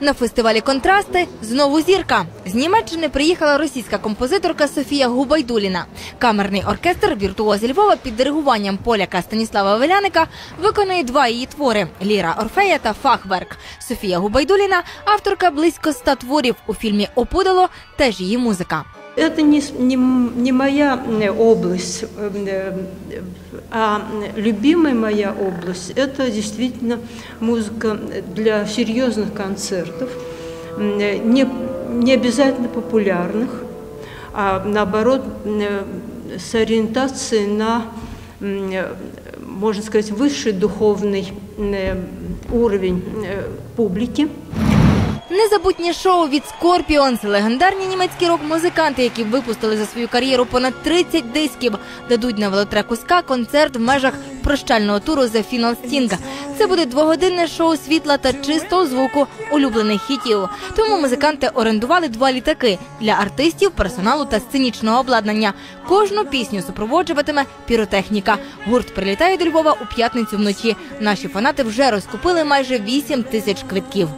На фестивалі Контрасти знову зірка. З Німеччини приїхала російська композиторка Софія Губайдуліна. Камерний оркестр віртуозі Львова під диригуванням поляка Станіслава Веляника виконує два її твори Ліра Орфея та Фахверк. Софія Губайдуліна авторка близько ста творів у фільмі Опудало теж її музика. Это не, не, не моя э, область, э, э, а любимая моя область – это действительно музыка для серьезных концертов, не, не обязательно популярных, а наоборот с ориентацией на, можно сказать, высший духовный уровень публики. Незабутнє шоу від Scorpions, легендарні німецькі рок-музиканти, які випустили за свою кар'єру понад 30 дисків, дадуть на велотреку СКА концерт в межах прощального туру The Final Sting. Це буде двогодинне шоу світла та чистого звуку улюблених хітів. Тому музиканти орендували два літаки для артистів, персоналу та сценічного обладнання. Кожну пісню супроводжуватиме піротехніка. Гурт прилітає до Львова у п'ятницю вночі. Наші фанати вже розкупили майже 8 тисяч квитків.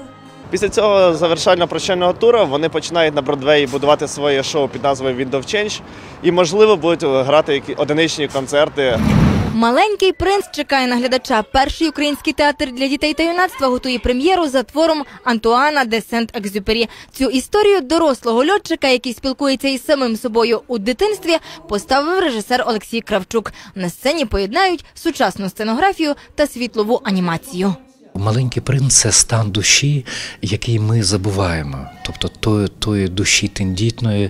Після цього завершального прощального туру вони починають на Бродвеї будувати своє шоу під назвою Wind Change і, можливо, будуть грати одиничні концерти. Маленький принц чекає на глядача. Перший український театр для дітей та юнацтва готує прем'єру за твором Антуана де Сент-Екзюпері. Цю історію дорослого льотчика, який спілкується із самим собою у дитинстві, поставив режисер Олексій Кравчук. На сцені поєднають сучасну сценографію та світлову анімацію. Маленький принц це стан душі, який ми забуваємо, тобто тої, тої душі тендітної,